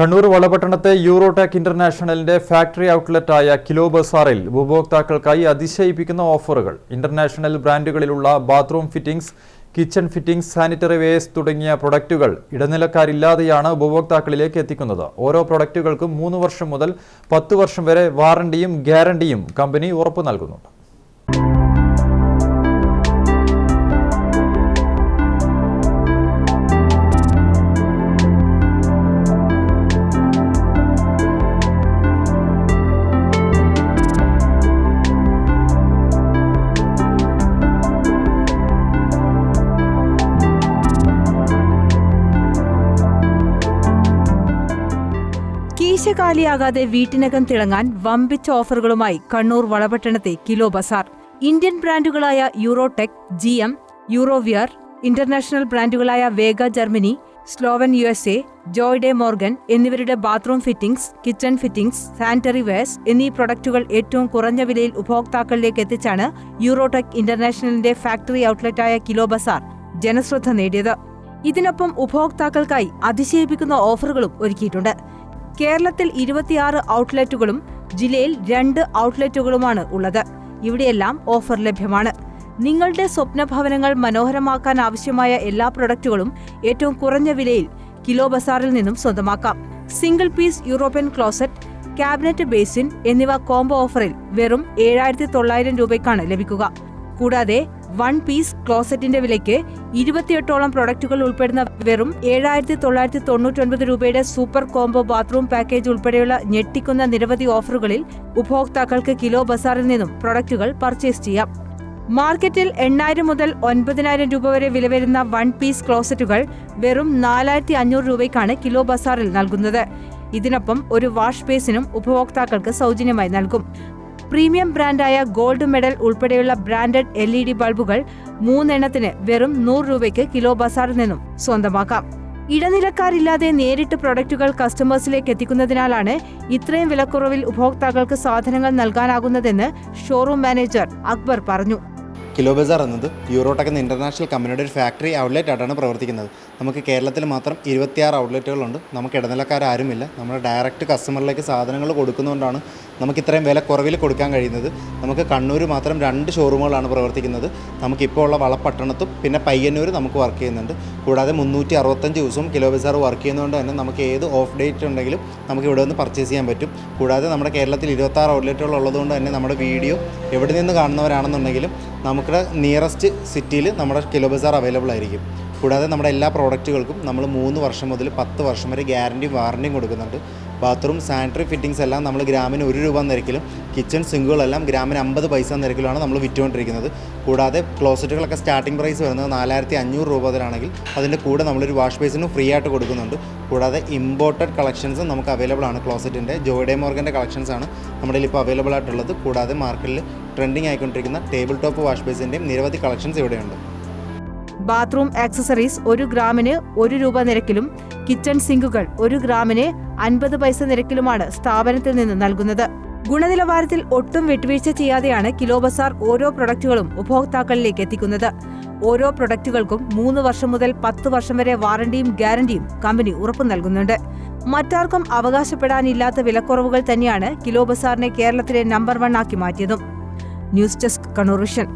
കണ്ണൂർ വളപട്ടണത്തെ യൂറോടെക് ഇന്റർനാഷണലിന്റെ ഫാക്ടറി ഔട്ട്ലെറ്റായ കിലോ ബസാറിൽ ഉപഭോക്താക്കൾക്കായി അതിശയിപ്പിക്കുന്ന ഓഫറുകൾ. International ബ്രാൻഡുകളിലുള്ള bathroom fittings kitchen fittings sanitary waste തുടങ്ങിയ പ്രൊഡക്റ്റുകൾ ഇടനിലക്കാരില്ലാതെയാണ് ഉപഭോക്താക്കളിലേക്ക് എത്തിക്കുന്നത്. ഓരോ പ്രൊഡക്റ്റുകൾക്കും മൂന്ന് വർഷം മുതൽ പത്ത് വർഷം വരെ വാറണ്ടിയും ഗ്യാരണ്ടിയും കമ്പനി ഉറപ്പു നൽകുന്നുണ്ട്. കീശ കാലിയാകാതെ വീട്ടിനകം തിളങ്ങാൻ വമ്പിച്ച ഓഫറുകളുമായി കണ്ണൂർ വളപട്ടണത്തെ kilo Bazar. Indian ബ്രാൻഡുകളായ Eurotech G M Eurowear international ബ്രാൻഡുകളായ Vega Germany Sloan U S A ജോയ്ഡെ Morgan എന്നിവരുടെ bathroom fittings kitchen fittings sanitary wares എന്നീ പ്രൊഡക്റ്റുകൾ ഏറ്റവും കുറഞ്ഞ വിലയിൽ ഉപഭോക്താക്കളിലേക്ക് എത്തിച്ചാണ് യൂറോടെക് ഇന്റർനാഷണലിന്റെ ഫാക്ടറി ഔട്ട്ലെറ്റായ കിലോ ബസാർ ജനശ്രദ്ധ നേടിയത്. ഇതിനൊപ്പം ഉപഭോക്താക്കൾക്കായി അതിശയിപ്പിക്കുന്ന ഓഫറുകളും ഒരുക്കിയിട്ടുണ്ട്. കേരളത്തിൽ ഇരുപത്തിയാറ് ഔട്ട്ലെറ്റുകളും ജില്ലയിൽ രണ്ട് ഔട്ട്ലെറ്റുകളുമാണ് ഉള്ളത്. ഇവിടെയെല്ലാം ഓഫർ ലഭ്യമാണ്. നിങ്ങളുടെ സ്വപ്ന ഭവനങ്ങൾ മനോഹരമാക്കാൻ ആവശ്യമായ എല്ലാ പ്രൊഡക്റ്റുകളും ഏറ്റവും കുറഞ്ഞ വിലയിൽ കിലോ ബസാറിൽ നിന്നും സ്വന്തമാക്കാം. Single piece European closet cabinet basin എന്നിവ കോംബോ ഓഫറിൽ വെറും ഏഴായിരത്തി തൊള്ളായിരം രൂപയ്ക്കാണ് ലഭിക്കുക. കൂടാതെ വൺ പീസ് ക്ലോസറ്റിന്റെ വിലയ്ക്ക് ഇരുപത്തിയെട്ടോളം പ്രൊഡക്റ്റുകൾ ഉൾപ്പെടുന്ന വെറും ഏഴായിരത്തി തൊള്ളായിരത്തി തൊണ്ണൂറ്റൊൻപത് രൂപയുടെ സൂപ്പർ കോംബോ ബാത്റൂം പാക്കേജ് ഉൾപ്പെടെയുള്ള ഞെട്ടിക്കുന്ന നിരവധി ഓഫറുകളിൽ ഉപഭോക്താക്കൾക്ക് കിലോ ബസാറിൽ നിന്നും പ്രൊഡക്റ്റുകൾ പർച്ചേസ് ചെയ്യാം. മാർക്കറ്റിൽ എണ്ണായിരം മുതൽ ഒൻപതിനായിരം രൂപ വരെ വില വരുന്ന വൺ പീസ് ക്ലോസറ്റുകൾ വെറും നാലായിരത്തി അഞ്ഞൂറ് രൂപയ്ക്കാണ് കിലോ ബസാറിൽ നൽകുന്നത്. ഇതിനൊപ്പം ഒരു വാഷ് ബേസിനും ഉപഭോക്താക്കൾക്ക് സൗജന്യമായി നൽകും. പ്രീമിയം ബ്രാൻഡായ ഗോൾഡ് മെഡൽ ഉൾപ്പെടെയുള്ള ബ്രാൻഡഡ് എൽ ഇ ഡി ബൾബുകൾ മൂന്നെണ്ണത്തിന് വെറും നൂറ് രൂപയ്ക്ക് കിലോ ബസാറിൽ നിന്നും സ്വന്തമാക്കാം. ഇടനിലക്കാരില്ലാതെ നേരിട്ട് പ്രൊഡക്റ്റുകൾ കസ്റ്റമേഴ്സിലേക്ക് എത്തിക്കുന്നതിനാലാണ് ഇത്രയും വിലക്കുറവിൽ ഉപഭോക്താക്കൾക്ക് സാധനങ്ങൾ നൽകാനാകുന്നതെന്ന് ഷോറൂം മാനേജർ അക്ബർ പറഞ്ഞു. കിലോ ബസാർ എന്നത് യൂറോടെക് എന്ന ഇന്റർനാഷണൽ കമ്പനിയുടെ ഒരു ഫാക്ടറി ഔട്ട്ലെറ്റ് ആയിട്ടാണ് പ്രവർത്തിക്കുന്നത്. നമുക്ക് കേരളത്തിൽ മാത്രം ഇരുപത്തിയാറ് ഔട്ട്ലെറ്റുകളുണ്ട്. നമുക്ക് ഇടനിലക്കാരും ഇല്ല നമ്മൾ ഡയറക്റ്റ് കസ്റ്റമറിലേക്ക് സാധനങ്ങൾ കൊടുക്കുന്നതുകൊണ്ടാണ് നമുക്ക് ഇത്രയും വില കുറവിൽ കൊടുക്കാൻ കഴിയുന്നത്. നമുക്ക് കണ്ണൂർ മാത്രം രണ്ട് ഷോറൂമുകളാണ് പ്രവർത്തിക്കുന്നത്. നമുക്കിപ്പോൾ ഉള്ള വളപട്ടണത്തും പിന്നെ പയ്യന്നൂർ നമുക്ക് വർക്ക് ചെയ്യുന്നുണ്ട്. കൂടാതെ മുന്നൂറ്റി അറുപത്തഞ്ച് ദിവസവും കിലോ ബസാർ വർക്ക് ചെയ്യുന്നതുകൊണ്ട് തന്നെ നമുക്ക് ഏത് ഓഫ് ഡേറ്റ് ഉണ്ടെങ്കിലും നമുക്ക് ഇവിടെ നിന്ന് പർച്ചേസ് ചെയ്യാൻ പറ്റും. കൂടാതെ നമ്മുടെ കേരളത്തിൽ ഇരുപത്താറ് ഔട്ട്ലെറ്റുകൾ ഉള്ളതുകൊണ്ട് തന്നെ നമ്മുടെ വീഡിയോ എവിടെ നിന്ന് കാണുന്നവരാണെന്നുണ്ടെങ്കിലും നമുക്ക് നിയറസ്റ്റ് സിറ്റിയിൽ നമ്മുടെ കിലോ ബസാർ അവൈലബിൾ ആയിരിക്കും. കൂടാതെ നമ്മുടെ എല്ലാ പ്രോഡക്റ്റുകൾക്കും നമ്മൾ മൂന്ന് വർഷം മുതൽ പത്ത് വർഷം വരെ ഗ്യാരണ്ടിയും വാറണ്ടിയും കൊടുക്കുന്നുണ്ട്. ബാത്റൂം സാനിറ്ററി ഫിറ്റിംഗ്സ് എല്ലാം നമ്മൾ ഗ്രാമിന് ഒരു രൂപ നിരക്കിലും കിച്ചൺ സിങ്കുകളെല്ലാം ഗ്രാമിന് അമ്പത് പൈസ നിരക്കിലാണ് നമ്മൾ വിറ്റുകൊണ്ടിരിക്കുന്നത്. കൂടാതെ ക്ലോസറ്റുകളൊക്കെ സ്റ്റാർട്ടിംഗ് പ്രൈസ് വരുന്നത് നാലായിരത്തി അഞ്ഞൂറ് രൂപ മുതലാണെങ്കിൽ അതിന്റെ കൂടെ നമ്മളൊരു വാഷ് ബേസിനും ഫ്രീ ആയിട്ട് കൊടുക്കുന്നുണ്ട്. കൂടാതെ ഇമ്പോർട്ടഡ് കളക്ഷൻസും നമുക്ക് അവൈലബിൾ ആണ്. ക്ലോസറ്റിന്റെ ജോഡേ മോർഗന്റെ കളക്ഷൻസ് ആണ് നമ്മുടെ ഇപ്പോൾ അവൈലബിൾ ആയിട്ടുള്ളത്. കൂടാതെ മാർക്കറ്റിൽ ട്രെൻഡിങ് ആയിക്കൊണ്ടിരിക്കുന്ന ടേബിൾ ടോപ്പ് വാഷ് ബേസിന്റെയും നിരവധി കളക്ഷൻസ് ഇവിടെയുണ്ട്. ബാത്റൂം ആക്സസറീസ് ഒരു ഗ്രാമിന് ഒരു രൂപ നിരക്കിലും കിച്ചൺ സിങ്കുകൾ ഒരു ഗ്രാമിന് അൻപത് പൈസ നിരക്കിലുമാണ് സ്ഥാപനത്തിൽ നിന്ന് നൽകുന്നത്. ഗുണനിലവാരത്തിൽ ഒട്ടും വിട്ടുവീഴ്ച ചെയ്യാതെയാണ് കിലോ ബസാർ ഓരോ പ്രൊഡക്റ്റുകളും ഉപഭോക്താക്കളിലേക്ക് എത്തിക്കുന്നത്. ഓരോ പ്രൊഡക്റ്റുകൾക്കും മൂന്ന് വർഷം മുതൽ പത്ത് വർഷം വരെ വാറണ്ടിയും ഗ്യാരണ്ടിയും കമ്പനി ഉറപ്പു നൽകുന്നുണ്ട്. മറ്റാർക്കും അവകാശപ്പെടാനില്ലാത്ത വിലക്കുറവുകൾ തന്നെയാണ് കിലോ ബസാറിനെ കേരളത്തിലെ നമ്പർ വൺ ആക്കി മാറ്റിയതും. News desk Kannur Vision.